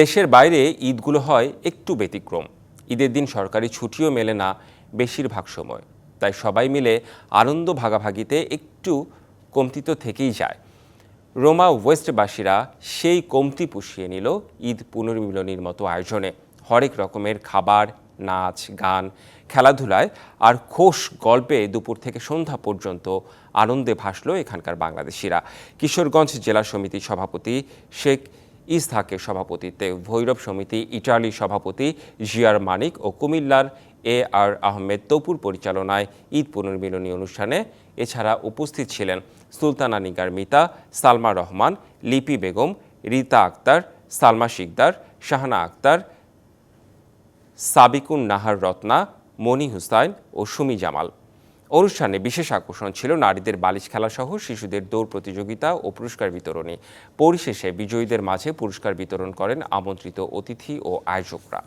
দেশের বাইরে ঈদগুলো হয় একটু ব্যতিক্রম। ঈদের দিন সরকারি ছুটিও মেলে না বেশিরভাগ সময়। তাই সবাই মিলে আনন্দ ভাগাভাগিতে একটু কমতি তো থেকেই যায়। রোমা ওয়েস্টবাসীরা সেই কমতি পুষিয়ে নিল ঈদ পুনর্মিলনীর মতো আয়োজনে। হরেক রকমের খাবার, নাচ, গান, খেলাধুলায় আর খোশ গল্পে দুপুর থেকে সন্ধ্যা পর্যন্ত আনন্দে ভাসল এখানকার বাংলাদেশিরা। কিশোরগঞ্জ জেলা সমিতির সভাপতি শেখ ইসহাকের সভাপতিত্বে ভৈরব সমিতি, ইটালি সভাপতি জিয়ার মানিক ও কুমিল্লার এ আর আহমেদ তপুর পরিচালনায় ঈদ পুনর্মিলনী অনুষ্ঠানে এছাড়া উপস্থিত ছিলেন সুলতানা নিগার মিতা, সালমা রহমান, লিপি বেগম, রীতা আক্তার, সালমা শিকদার, শাহানা আক্তার, সাবিকুন নাহার রত্না, মনি হুসাইন ও সুমি জামাল। অনুষ্ঠানে বিশেষ আকর্ষণ ছিল নারীদের বালিশ খেলাসহ শিশুদের দৌড় প্রতিযোগিতা ও পুরস্কার বিতরণী। পরিশেষে বিজয়ীদের মাঝে পুরস্কার বিতরণ করেন আমন্ত্রিত অতিথি ও আয়োজকরা।